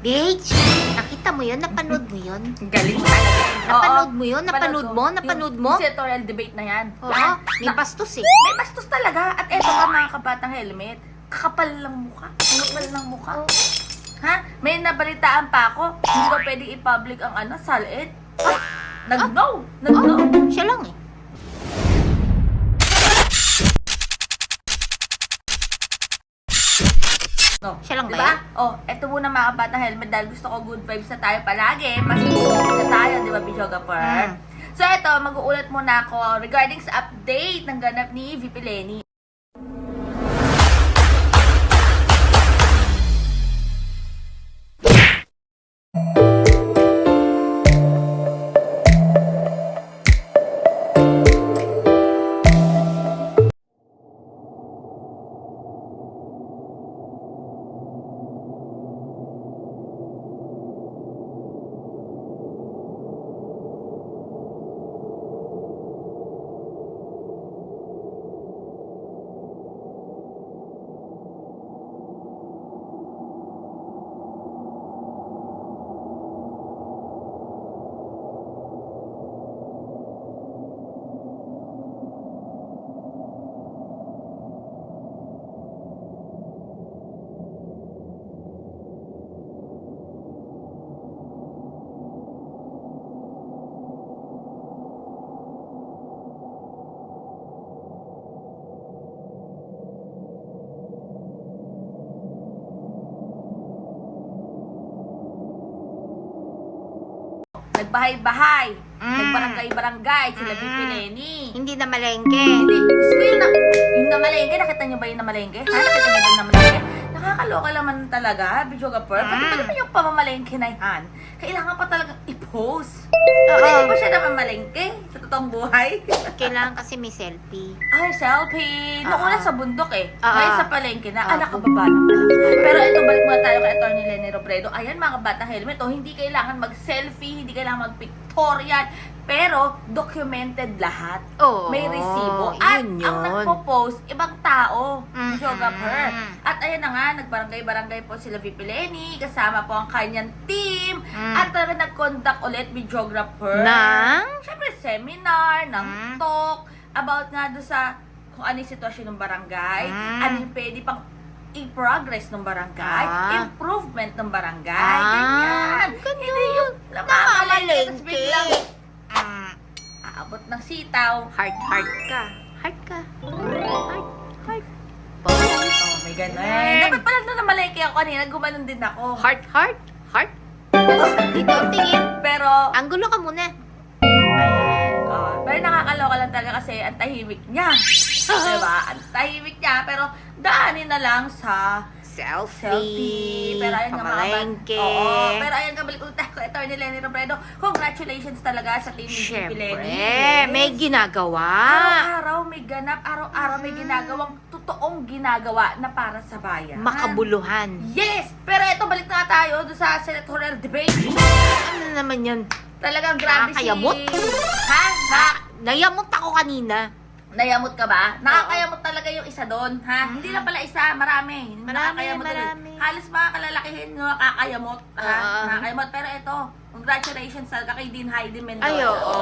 Beach, nakita mo yun? Napanood mo yun? Galing talaga. Napanood mo yun? Napanood ko. mo? Napanood Yung mo? Senatorial debate na yan. Oo, Ha? may bastos eh. may bastos talaga. At eto ka mga kabatang helmet. Kakapal lang mukha. Kakapal lang mukha. Ha? May nabalitaan pa ako. Hindi daw pwedeng i-public ang ano, salid. Nag-no. Nag-no. Oh, siya lang eh. No. Siya lang ba diba? yan? Oh, eto muna mga kabatang helmet dahil gusto ko good vibes na tayo palagi. Mas na tayo, di ba, Bijogaper? Mm. So, eto, mag-uulat muna ako regarding sa update ng ganap ni VP Lenny. Nagbahay-bahay. Mm. Nagbarangay-barangay. Sila Mm. Lenny. Hindi na malengke. Hindi. Gusto ko yung, na, yung namalengke. Nakita niyo ba yung namalengke? Ha? Nakita niyo ba yung namalengke? Nakakaloka naman talaga, Bijoga Pearl. Pati Mm. pa naman yung pamamalengke na yan. Kailangan pa talaga i-post. Oo. Hindi ba siya namamalengke sa totoong buhay? Kailangan kasi may selfie. Ay, selfie. Noong Oo. una sa bundok eh. Oo. Ngayon sa palengke na. Oo. Ah, nakababa na. Pero ito, balik muna tayo kay Atty. Lenny Robredo. Ayan mga bata helmet. Oh, hindi kailangan mag-selfie, hindi kailangan mag-pictorial. Pero, documented lahat. Oo. May resibo. At yun ang yun. nagpo-post, ibang tao. Mhm. Videographer. At ayan na nga, nagbarangay-barangay po sila VP Lenny. Kasama po ang kanyang team. Mm. At talaga nag-conduct ulit videographer. Nang? Siyempre, seminar, ng Mm. talk, about nga doon sa kung ano yung sitwasyon ng barangay, Mm. ano yung pwede pang i-progress ng barangay, Ah. improvement ng barangay, Ah, ganyan. ganun. Hindi yung namamalengke, tapos Namamalengke. biglang Mm. aabot ng sitaw. Heart, heart ka. Heart ka. Heart, heart. Oh, may ganun. Ganun. Dapat pala nung namalengke ako kanina, gumanon din ako. Heart, heart, heart. Dito ang tingin. Pero, Anggulo ka muna. Ayan. oh, pero nakakaloka lang talaga kasi ang tahimik niya. diba? Ang tahimik niya, pero daanin na lang sa Selfie. selfie. Pero ayun nga mga pamalengke. Oo. Pero ayun nga, balik ulit kay Atty. Lenny Robredo. Congratulations talaga sa team ni Siyempre, Lenny. may ginagawa. Araw-araw may ganap, araw-araw may ginagawang totoong ginagawa na para sa bayan. Makabuluhan. Yes! Pero ito, balik na tayo doon sa senatorial debate. Ano naman yun? Talagang grabe si... Nakakayamot? Ha? Na, Nayamot ako kanina. Nayamot ka ba? Nakakayamot talaga yung isa doon, ha? Mhm. Hindi lang pala isa, marami. Marami, Nakakayamot marami. Halos mga kalalakihin yung nakakayamot, ha? Oo. Nakakayamot. Pero ito, congratulations talaga kay Dean Heidi Mendoza. Ay, oo.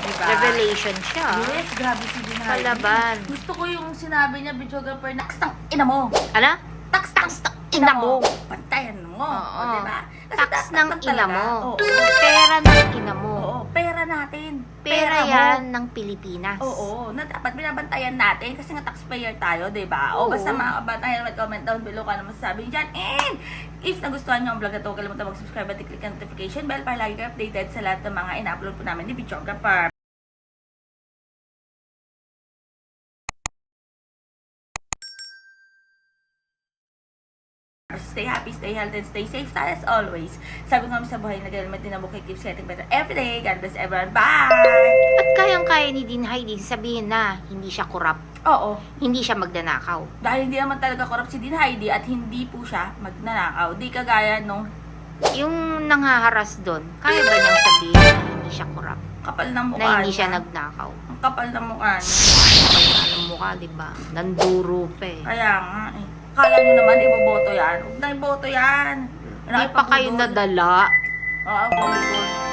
Diba? Revelation siya. Yes, grabe si Dean Heidi. Palaban. Gusto ko yung sinabi niya, videographer, na tang ina mo. Ano? Tax, Tax ina mo. Pantayan mo. Oo. O, diba? Kasi Tax ng ina mo. Oo. Pera ng ina mo. Oo. Pera natin. Pera mo. yan ng Pilipinas. Oo, na dapat binabantayan natin kasi nga taxpayer tayo, 'di ba? O basta mga kabatayan, mag-comment down below kung ano masasabi dyan. And if nagustuhan niyo ang vlog na to, kalimutan mag-subscribe at i-click ang notification bell para lagi kayo updated sa lahat ng mga ina-upload po namin ni Bichographer. Stay happy, stay healthy, and stay safe tayo as always. Sabi ko sa buhay, nag-helmet din ang bukay keeps getting better every day. God bless everyone. Bye! At kayang-kaya ni Dean Heidi sabihin na hindi siya korap, Oo. hindi siya magdanakaw. Dahil hindi naman talaga corrupt si Dean Heidi at hindi po siya magnanakaw. Di kagaya nung Yung nanghaharas doon, kaya ba niyang sabihin na hindi siya korap? kapal ng mukha Na hindi siya niya. nagnakaw? Ang kapal ng mukha niya. Kapal nga ng mukha, di ba? Nanduro pa eh. Kaya nga eh. Kala nyo naman iboboto yan. Huwag na iboto yan. Hindi pa kayo nadala. Oo, oh,